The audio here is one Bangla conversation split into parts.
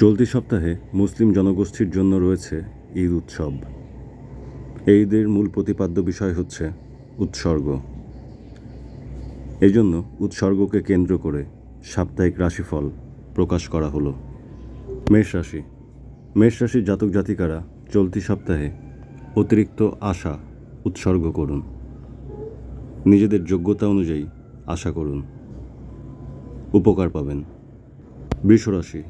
চলতি সপ্তাহে মুসলিম জনগোষ্ঠীর জন্য রয়েছে ঈদ উৎসব। এই ঈদের মূল প্রতিপাদ্য বিষয় হচ্ছে উৎসর্গ। এই জন্য উৎসর্গকে কেন্দ্র করে সাপ্তাহিক রাশিফল প্রকাশ করা হলো। মেষ রাশি। মেষ রাশির জাতক জাতিকারা চলতি সপ্তাহে অতিরিক্ত আশা উৎসর্গ করুন। নিজেদের যোগ্যতা অনুযায়ী আশা করুন। উপকার পাবেন। বৃষরাশি।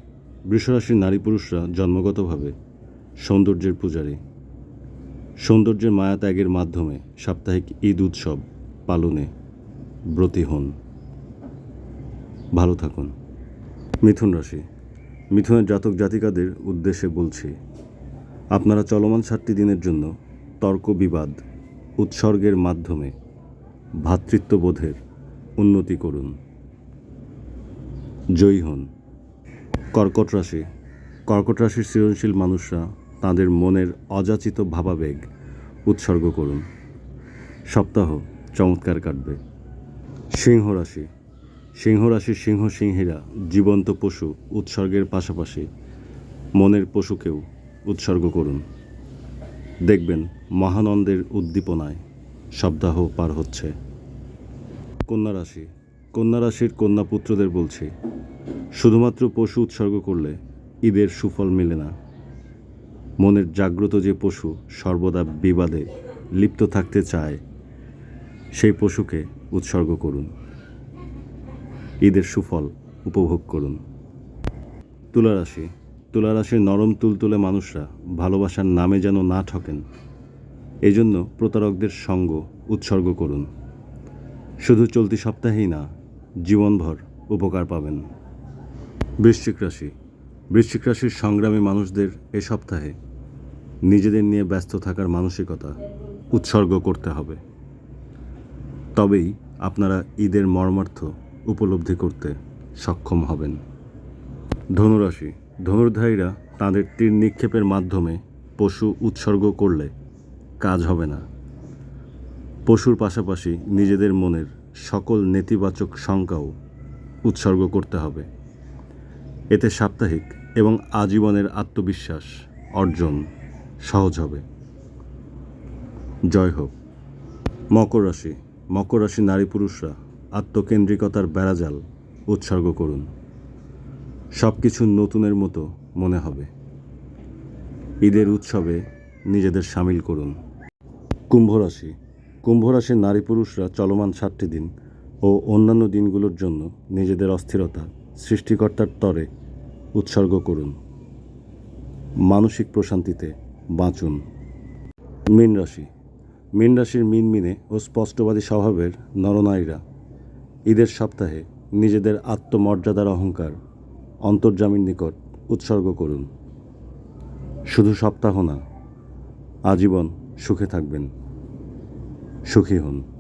বৃষরাশির নারী পুরুষরা জন্মগতভাবে সৌন্দর্যের পূজারী। সৌন্দর্যের মায়া ত্যাগের মাধ্যমে সাপ্তাহিক ঈদ উৎসব পালনে ব্রতী হন। ভালো থাকুন। মিথুন রাশি। মিথুনের জাতক জাতিকাদের উদ্দেশ্যে বলছি, আপনারা চলমান সাতটি দিনের জন্য তর্ক বিবাদ, উৎসর্গের মাধ্যমে ভ্রাতৃত্ববোধের উন্নতি করুন। জয়ী হন। কর্কট রাশি। কর্কট রাশির সৃজনশীল মানুষরা তাদের মনের অযাচিত ভাবাবেগ উৎসর্গ করুন। সপ্তাহ চমৎকার কাটবে। সিংহ রাশি। সিংহ রাশির সিংহ সিংহীরা জীবন্ত পশু উৎসর্গের পাশাপাশি মনের পশুকেও উৎসর্গ করুন। দেখবেন মহানন্দের উদ্দীপনায় সপ্তাহ পার হচ্ছে। কন্যা রাশি। কন্যা রাশির কন্যা পুত্রদের বলছি, শুধুমাত্র পশু উৎসর্গ করলে ঈদের সুফল মেলে না। মনের জাগ্রত যে পশু সর্বদা বিবাদে লিপ্ত থাকতে চায়, সেই পশুকে উৎসর্গ করুন। ঈদের সুফল উপভোগ করুন। তুলা রাশি, তুলা রাশির নরম তুলতুলে মানুষরা ভালোবাসার নামে যেন না ঠকেন, এজন্য প্রতারকদের সঙ্গ উৎসর্গ করুন। শুধু চলতি সপ্তাহেই না জীবনভর উপকার পাবেন। বৃশ্চিক রাশি। বৃশ্চিক রাশির সংগ্রামী মানুষদের এ সপ্তাহে নিজেদের নিয়ে ব্যস্ত থাকার মানসিকতা উৎসর্গ করতে হবে। তবেই আপনারা ঈদের মর্মার্থ উপলব্ধি করতে সক্ষম হবেন। ধনুরাশি। ধনুর্ধারীরা তাদের তীর নিক্ষেপের মাধ্যমে পশু উৎসর্গ করলে কাজ হবে না। পশুর পাশাপাশি নিজেদের মনের সকল নেতিবাচক শঙ্কাও উৎসর্গ করতে হবে। এতে সাপ্তাহিক এবং আজীবনের আত্মবিশ্বাস অর্জন সহজ হবে। জয় হোক। মকর রাশি মকর রাশি নারী পুরুষরা আত্মকেন্দ্রিকতার বেড়াজাল উৎসর্গ করুন। সব কিছু নতুনের মতো মনে হবে। ঈদের উৎসবে নিজেদের সামিল করুন। কুম্ভ রাশি কুম্ভ রাশির নারী পুরুষরা চলমান সাতটি দিন ও অন্যান্য দিনগুলোর জন্য নিজেদের অস্থিরতা সৃষ্টিকর্তার তরে উৎসর্গ করুন। মানসিক প্রশান্তিতে বাঁচুন। মীন রাশি। মীন রাশির মিনমিনে ও স্পষ্টবাদী স্বভাবের নরনারীরা ঈদের সপ্তাহে নিজেদের আত্মমর্যাদার অহংকার, অন্তর্জামীর নিকট উৎসর্গ করুন। শুধু সপ্তাহ না, আজীবন সুখে থাকবেন। সুখী হন